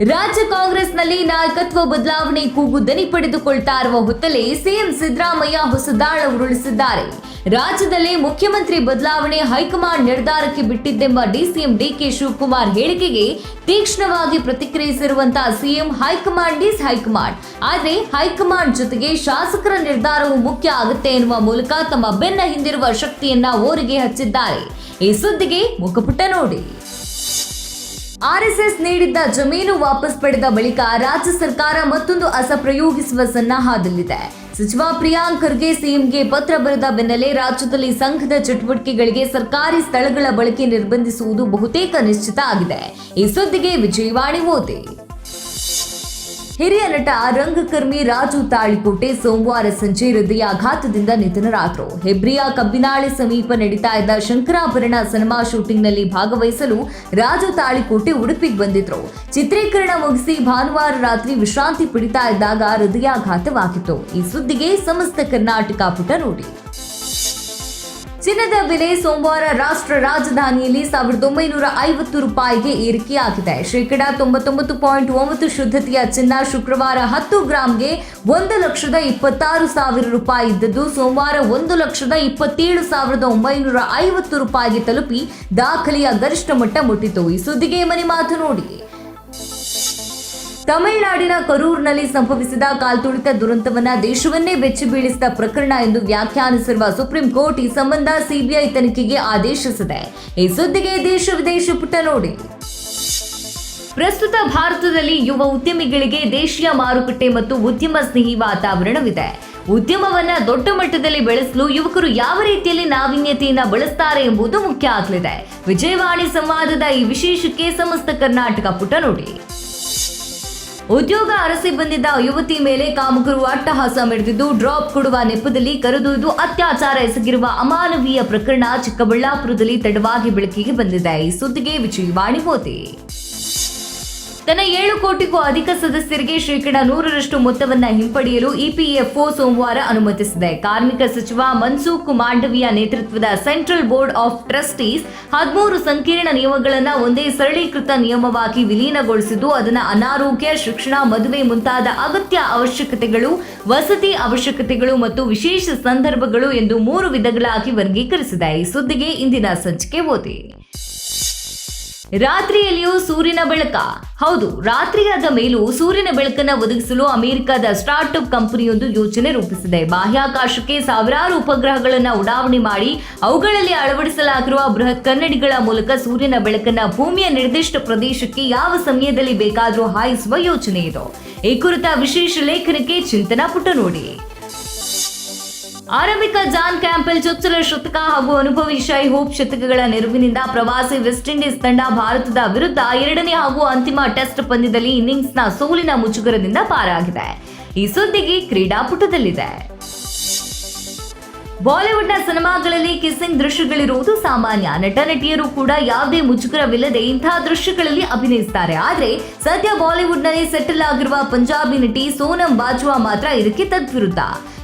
ರಾಜ್ಯ ಕಾಂಗ್ರೆಸ್ನಲ್ಲಿ ನಾಯಕತ್ವ ಬದಲಾವಣೆ ಕೂಗು ದನಿ ಪಡೆದುಕೊಳ್ತಾ ಇರುವ ಹೊತ್ತಲ್ಲೇ ಸಿಎಂ ಸಿದ್ದರಾಮಯ್ಯ ಹೊಸದಾಳ ಉರುಳಿಸಿದ್ದಾರೆ. ರಾಜ್ಯದಲ್ಲಿ ಮುಖ್ಯಮಂತ್ರಿ ಬದಲಾವಣೆ ಹೈಕಮಾಂಡ್ ನಿರ್ಧಾರಕ್ಕೆ ಬಿಟ್ಟಿದ್ದೆಂಬ ಡಿಸಿಎಂ ಡಿಕೆ ಶಿವಕುಮಾರ್ ಹೇಳಿಕೆಗೆ ತೀಕ್ಷ್ಣವಾಗಿ ಪ್ರತಿಕ್ರಿಯಿಸಿರುವಂತಹ CM high command is high command. ಆದರೆ ಹೈಕಮಾಂಡ್ ಜೊತೆಗೆ ಶಾಸಕರ ನಿರ್ಧಾರವು ಮುಖ್ಯ ಆಗುತ್ತೆ ಎನ್ನುವ ಮೂಲಕ ತಮ್ಮ ಬೆನ್ನ ಹಿಂದಿರುವ ಶಕ್ತಿಯನ್ನ ಓರಿಗೆ ಹಚ್ಚಿದ್ದಾರೆ. ಈ ಸುದ್ದಿಗೆ ಮುಖಪುಟ ನೋಡಿ. ಆರ್ಎಸ್ಎಸ್ ನೀಡಿದ್ದ ಜಮೀನು ವಾಪಸ್ ಪಡೆದ ಬಳಿಕ ರಾಜ್ಯ ಸರ್ಕಾರ ಮತ್ತೊಂದು ಅಸಪ್ರಯೋಗಿಸುವ ಸನ್ನಾಹದಲ್ಲಿದೆ ಸಚಿವ ಪ್ರಿಯಾಂಕ್ ಖರ್ಗೆ ಸಿಎಂಗೆ ಪತ್ರ ಬರೆದ ಬೆನ್ನಲ್ಲೇ ರಾಜ್ಯದಲ್ಲಿ ಸಂಘದ ಚಟುವಟಿಕೆಗಳಿಗೆ ಸರ್ಕಾರಿ ಸ್ಥಳಗಳ ಬಳಕೆ ನಿರ್ಬಂಧಿಸುವುದು ಬಹುತೇಕ ನಿಶ್ಚಿತ ಆಗಿದೆ. ಈ ಸುದ್ದಿಗೆ ವಿಜಯವಾಣಿ ಓದಿ. ಹಿರಿಯ ನಟ ರಂಗಕರ್ಮಿ ರಾಜು ತಾಳಿಕೋಟೆ ಸೋಮವಾರ ಸಂಜೆ ಹೃದಯಾಘಾತದಿಂದ ನಿಧನರಾದರು. ಹೆಬ್ರಿಯ ಕಬ್ಬಿನಾಳೆ ಸಮೀಪ ನಡೀತಾ ಇದ್ದ ಶಂಕರಾಭರಣ ಸಿನಿಮಾ ಶೂಟಿಂಗ್ನಲ್ಲಿ ಭಾಗವಹಿಸಲು ರಾಜು ತಾಳಿಕೋಟೆ ಉಡುಪಿಗೆ ಬಂದಿದ್ರು. ಚಿತ್ರೀಕರಣ ಮುಗಿಸಿ ಭಾನುವಾರ ರಾತ್ರಿ ವಿಶ್ರಾಂತಿ ಪಡಿತಾ ಇದ್ದಾಗ ಹೃದಯಾಘಾತವಾಗಿತ್ತು. ಈ ಸುದ್ದಿಗೆ ಸಮಸ್ತ ಕರ್ನಾಟಕ ಪುಟ ನೋಡಿ. ಚಿನ್ನದ ಬೆಲೆ ಸೋಮವಾರ ರಾಷ್ಟ್ರ ರಾಜಧಾನಿಯಲ್ಲಿ ಸಾವಿರದ ಒಂಬೈನೂರ ಐವತ್ತು ರೂಪಾಯಿಗೆ ಏರಿಕೆಯಾಗಿದೆ. ಶೇಕಡ ತೊಂಬತ್ತೊಂಬತ್ತು ಪಾಯಿಂಟ್ ಒಂಬತ್ತು ಶುದ್ಧತೆಯ ಚಿನ್ನ ಶುಕ್ರವಾರ ಹತ್ತು ಗ್ರಾಂಗೆ ಒಂದು ಲಕ್ಷದ ಇಪ್ಪತ್ತಾರು ಸಾವಿರ ರೂಪಾಯಿ ಇದ್ದದ್ದು. ಸೋಮವಾರ ಒಂದು ಲಕ್ಷದ ಇಪ್ಪತ್ತೇಳು ಸಾವಿರದ ಒಂಬೈನೂರ ಐವತ್ತು ರೂಪಾಯಿಗೆ ತಲುಪಿ ದಾಖಲೆಯ ಗರಿಷ್ಠ ಮಟ್ಟ ಮುಟ್ಟಿತು. ಈ ಸುದ್ದಿಗೆ ಮನೆ ಮಾತು ನೋಡಿ. ತಮಿಳುನಾಡಿನ ಕರೂರ್ನಲ್ಲಿ ಸಂಭವಿಸಿದ ಕಾಲ್ತುಳಿತ ದುರಂತವನ್ನ ದೇಶವನ್ನೇ ಬೆಚ್ಚಿ ಬೀಳಿಸಿದ ಪ್ರಕರಣ ಎಂದು ವ್ಯಾಖ್ಯಾನಿಸಿರುವ ಸುಪ್ರೀಂ ಕೋರ್ಟ್ ಈ ಸಂಬಂಧ ಸಿಬಿಐ ತನಿಖೆಗೆ ಆದೇಶಿಸಿದೆ. ಈ ಸುದ್ದಿಗೆ ದೇಶ ವಿದೇಶ ಪುಟ ನೋಡಿ. ಪ್ರಸ್ತುತ ಭಾರತದಲ್ಲಿ ಯುವ ಉದ್ಯಮಿಗಳಿಗೆ ದೇಶೀಯ ಮಾರುಕಟ್ಟೆ ಮತ್ತು ಉದ್ಯಮ ಸ್ನೇಹಿ ವಾತಾವರಣವಿದೆ. ಉದ್ಯಮವನ್ನ ದೊಡ್ಡ ಮಟ್ಟದಲ್ಲಿ ಬೆಳೆಸಲು ಯುವಕರು ಯಾವ ರೀತಿಯಲ್ಲಿ ನಾವೀನ್ಯತೆಯನ್ನ ಬಳಸ್ತಾರೆ ಎಂಬುದು ಮುಖ್ಯ ಆಗಲಿದೆ. ವಿಜಯವಾಣಿ ಸಂವಾದದ ಈ ವಿಶೇಷಕ್ಕೆ ಸಮಸ್ತ ಕರ್ನಾಟಕ ಪುಟ ನೋಡಿ. ಉದ್ಯೋಗ ಅರಸಿ ಬಂದಿದ್ದ ಯುವತಿ ಮೇಲೆ ಕಾಮಕರು ಅಟ್ಟಹಾಸ ಮೆರೆದಿದ್ದು, ಡ್ರಾಪ್ ಕೊಡುವ ನೆಪದಲ್ಲಿ ಕರೆದೊಯ್ದು ಅತ್ಯಾಚಾರ ಎಸಗಿರುವ ಅಮಾನವೀಯ ಪ್ರಕರಣ ಚಿಕ್ಕಬಳ್ಳಾಪುರದಲ್ಲಿ ತಡವಾಗಿ ಬೆಳಕಿಗೆ ಬಂದಿದೆ. ಈ ಸುದ್ದಿಗೆ ವಿಜಯವಾಣಿ ಓದಿ ತನ್ನ ಏಳು ಕೋಟಿಗೂ ಅಧಿಕ ಸದಸ್ಯರಿಗೆ ಶೇಕಡ ನೂರರಷ್ಟು ಮೊತ್ತವನ್ನ ಹಿಂಪಡೆಯಲು ಇಪಿಎಫ್ಒ ಸೋಮವಾರ ಅನುಮತಿಸಿದೆ. ಕಾರ್ಮಿಕ ಸಚಿವ ಮನ್ಸುಖ್ ಮಾಂಡವಿಯ ನೇತೃತ್ವದ ಸೆಂಟ್ರಲ್ ಬೋರ್ಡ್ ಆಫ್ ಟ್ರಸ್ಟೀಸ್ ಹದಿಮೂರು ಸಂಕೀರ್ಣ ನಿಯಮಗಳನ್ನು ಒಂದೇ ಸರಳೀಕೃತ ನಿಯಮವಾಗಿ ವಿಲೀನಗೊಳಿಸಿದ್ದು, ಅದನ್ನು ಅನಾರೋಗ್ಯ, ಶಿಕ್ಷಣ, ಮದುವೆ ಮುಂತಾದ ಅಗತ್ಯ ಅವಶ್ಯಕತೆಗಳು, ವಸತಿ ಅವಶ್ಯಕತೆಗಳು ಮತ್ತು ವಿಶೇಷ ಸಂದರ್ಭಗಳು ಎಂದು ಮೂರು ವಿಧಗಳಾಗಿ ವರ್ಗೀಕರಿಸಿದೆ. ಈ ಸುದ್ದಿಗೆ ಇಂದಿನ ಸಂಚಿಕೆ ಓದಿ. ರಾತ್ರಿಯಲ್ಲಿಯೂ ಸೂರ್ಯನ ಬೆಳಕ. ಹೌದು, ರಾತ್ರಿಯಾದ ಮೇಲೂ ಸೂರ್ಯನ ಬೆಳಕನ್ನು ಒದಗಿಸಲು ಅಮೆರಿಕದ ಸ್ಟಾರ್ಟ್ಅಪ್ ಕಂಪನಿಯೊಂದು ಯೋಜನೆ ರೂಪಿಸಿದೆ. ಬಾಹ್ಯಾಕಾಶಕ್ಕೆ ಸಾವಿರಾರು ಉಪಗ್ರಹಗಳನ್ನು ಉಡಾವಣೆ ಮಾಡಿ ಅವುಗಳಲ್ಲಿ ಅಳವಡಿಸಲಾಗಿರುವ ಬೃಹತ್ ಕನ್ನಡಿಗಳ ಮೂಲಕ ಸೂರ್ಯನ ಬೆಳಕನ್ನ ಭೂಮಿಯ ನಿರ್ದಿಷ್ಟ ಪ್ರದೇಶಕ್ಕೆ ಯಾವ ಸಮಯದಲ್ಲಿ ಬೇಕಾದರೂ ಹಾಯಿಸುವ ಯೋಜನೆ ಇದು. ಈ ಕುರಿತ ವಿಶೇಷ ಲೇಖನಕ್ಕೆ ಚಿಂತನಾ ಪುಟ ನೋಡಿ. ಆರಂಭಿಕ ಜಾನ್ ಕ್ಯಾಂಪೆಲ್ ಚೊಚ್ಚಲ ಶತಕ ಹಾಗೂ ಅನುಭವಿ ಶೈ ಹೋಪ್ ಶತಕಗಳ ನೆರವಿನಿಂದ ಪ್ರವಾಸಿ ವೆಸ್ಟ್ ಇಂಡೀಸ್ ತಂಡ ಭಾರತದ ವಿರುದ್ಧ ಎರಡನೇ ಹಾಗೂ ಅಂತಿಮ ಟೆಸ್ಟ್ ಪಂದ್ಯದಲ್ಲಿ ಇನ್ನಿಂಗ್ಸ್ನ ಸೋಲಿನ ಮುಜುಗರದಿಂದ ಪಾರಾಗಿದೆ. ಈ ಸುದ್ದಿಗೆ ಕ್ರೀಡಾಪುಟದಲ್ಲಿದೆ. ಬಾಲಿವುಡ್ನ ಸಿನಿಮಾಗಳಲ್ಲಿ ಕಿಸ್ಸಿಂಗ್ ದೃಶ್ಯಗಳಿರುವುದು ಸಾಮಾನ್ಯ. ನಟ ನಟಿಯರು ಕೂಡ ಯಾವುದೇ ಮುಜುಗರವಿಲ್ಲದೆ ಇಂತಹ ದೃಶ್ಯಗಳಲ್ಲಿ ಅಭಿನಯಿಸುತ್ತಾರೆ ಆದರೆ, ಸದ್ಯ ಬಾಲಿವುಡ್ನಲ್ಲಿ ಸೆಟಲ್ ಆಗಿರುವ ಪಂಜಾಬಿ ನಟಿ ಸೋನಂ ಬಾಜ್ವಾ ಮಾತ್ರ ಇದಕ್ಕೆ ತದ್ವಿರುದ್ಧ.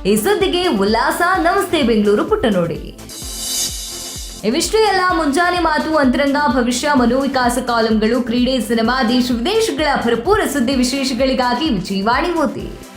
ಈ ಸುದ್ದಿಗೆ ಉಲ್ಲಾಸ. ನಮಸ್ತೆ ಬೆಂಗಳೂರು ಪುಟ್ಟ ನೋಡಿ ಇವಿಷ್ಟೇ ಎಲ್ಲ ಮುಂಜಾನೆ ಮಾತು, ಅಂತರಂಗ, ಭವಿಷ್ಯ, ಮನೋವಿಕಾಸ ಕಾಲಂಗಳು, ಕ್ರೀಡೆ, ಸಿನಿಮಾ, ದೇಶ, ವಿದೇಶಗಳ ಭರಪೂರ ಸುದ್ದಿ ವಿಶೇಷಗಳಿಗಾಗಿ ವಿಜಯವಾಣಿ ಓದಿ.